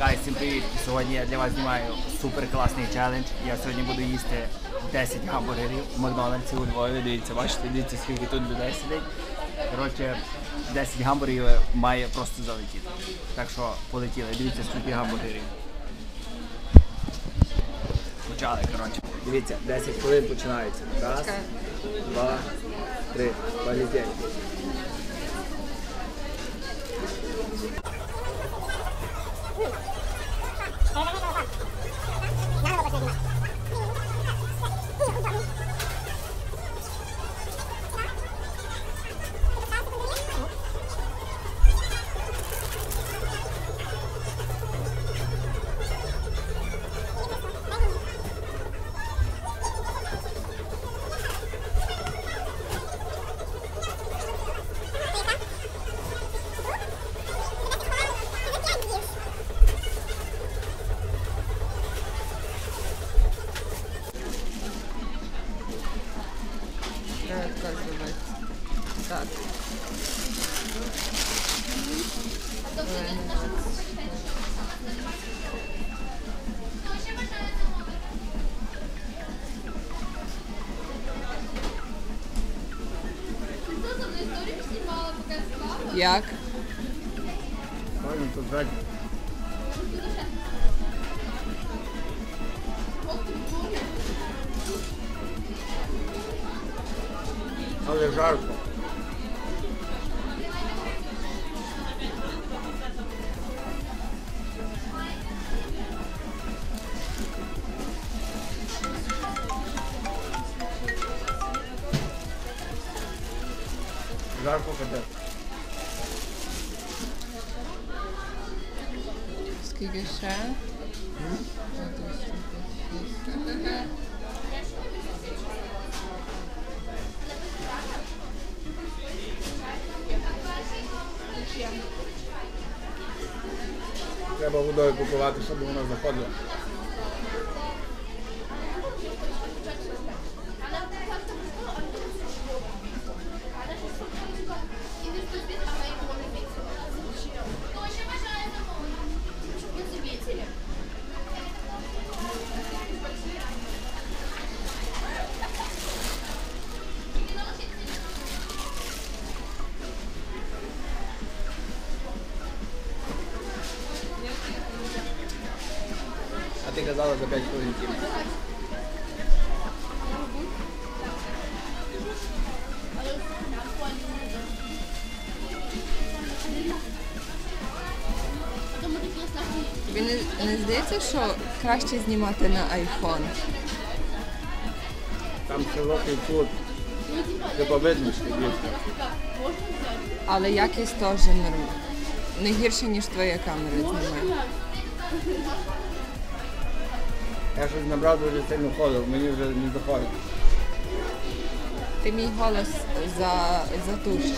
Гай, всім привіт! Сьогодні я для вас знімаю супер класний челендж. Я сьогодні буду їсти 10 гамбургерів в Макдональдсі у Львові. Дивіться, бачите, дивіться, скільки тут людей сидить. Коротше, 10 гамбургерів має просто залетіти. Так що полетіли. Дивіться, скільки гамбургерів. Почали, коротше. Дивіться, 10 хвилин починається. Раз, два, три. Полетели. Як? Правильно, тут ззаді. Але жарко. Жарко капець. Скільки ще? Один, шість. Треба водою купувати, щоб воно заходило. А ти казала за 5 хвилин тім. Тобі не, не здається, що краще знімати на iPhone? Там широкий кут. Треба видно, що. Але якість теж норм. Не гірше, ніж твоя камера знімає. Я щось набрав дуже сильно ходу, мені вже не доходить. Ти мій голос за, затушиш.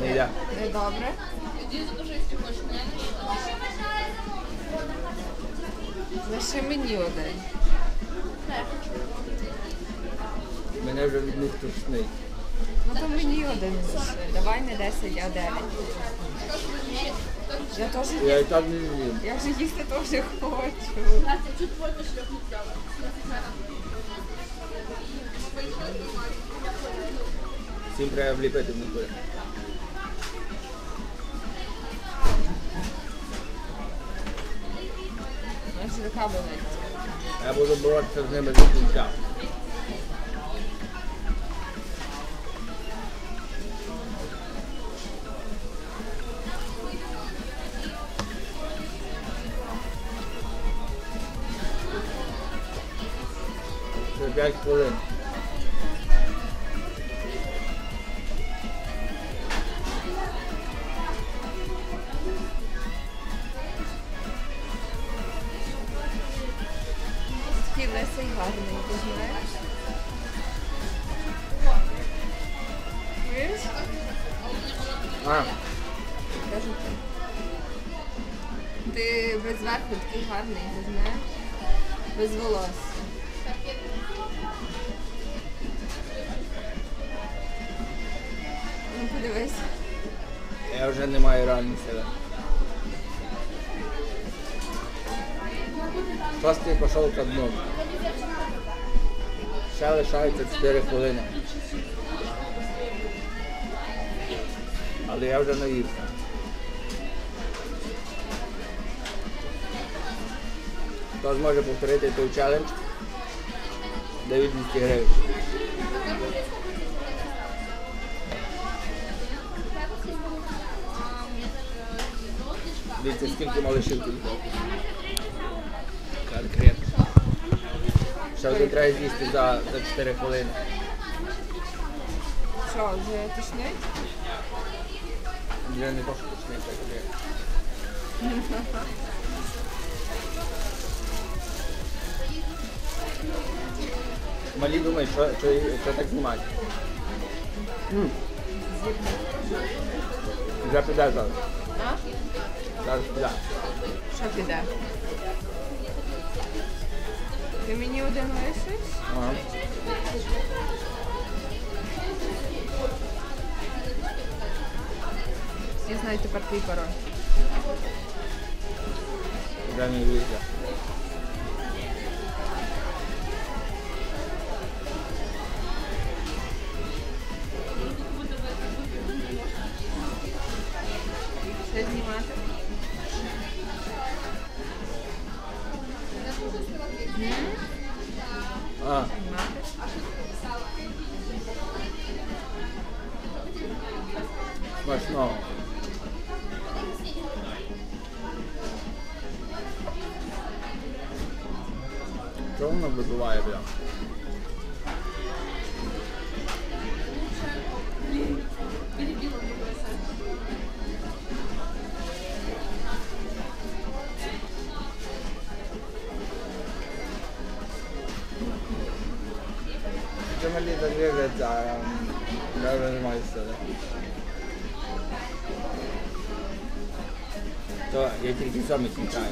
Не йде. Не добре? Лише мені один. Мене вже від них тушний. Ну то мені один лише. Давай не 10, а 9. Я теж Я і так не з'їм. я вже їсти теж хочу. Всім треба вліпити. Аж рука болить. Я буду боротися з ними до кінця. guys pull in. Leslie Hardeman, isn't it? Кажете. Ти без верху такий гарний, не знаєш? Без волос. Подивись. я вже не маю реальної сили. Шостий пішов ко дну. Ще лишається 4 хвилини. Але я вже наївся. Хто зможе повторити той челендж, дають 200 гривень. Дивіться, скільки малишів тут. Конкретно. Ще один треба з'їсти за, за 4 хвилини. Що, вже тошнить? Вже не то, що точніше, так вже. Малі думають, що, що, що так знімати. М. Вже піде зараз. А? Зараз піде. Що піде? Ти мені один лишиш? Ага. Я знаю тепер твій пароль. Вже не вийде. Все знімати? А, смачно. Чого воно вибиває, бля? Це мені завіриться, а я вже не маю сили. То я тільки сьомий кінчаю.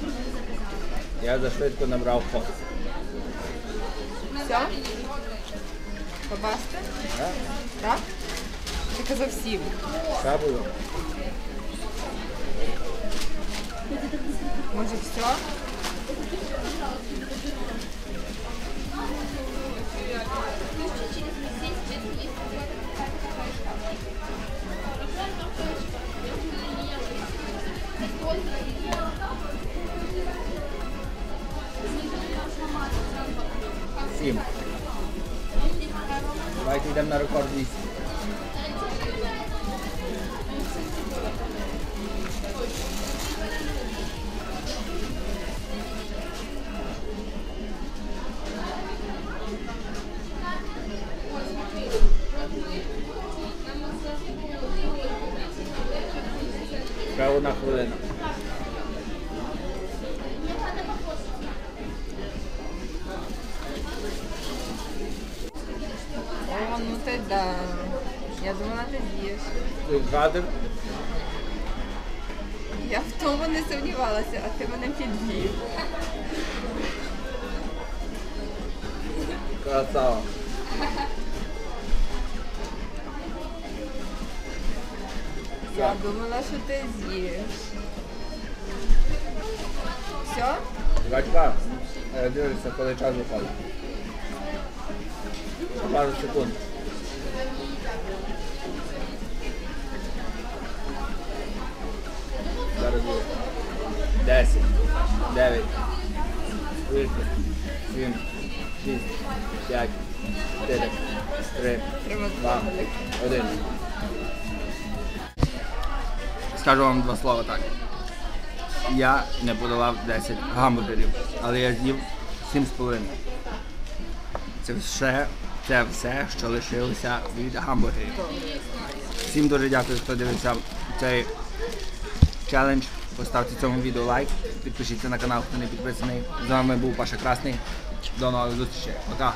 Я за швидко набрав ход. Все? Побачите? Да? Так? Ти казав сім. Все було. Може все? Сім. Давайте йдемо на рекорд 200. Ще одна хвилина. О, ну ти да. Я думала, ти з'їш. Ти зрадив? Я в тому не сумнівалася, а ти мене підвів. Красава. Я думала, що ти з'їш. Все? Батька, е, дивишся, коли час виходить. Пару секунд. Зараз буде. Десять, дев'ять, вісім, сім, шість, п'ять, чотири, три, два, один. Скажу вам два слова так. Я не подолав 10 гамбургерів, але я з'їв 7,5. Це все, це все, що лишилося від гамбургерів. Всім дуже дякую, хто дивився цей челендж. Поставте цьому відео лайк, підпишіться на канал, хто не підписаний. З вами був Паша Красний. До нових зустрічей. Пока.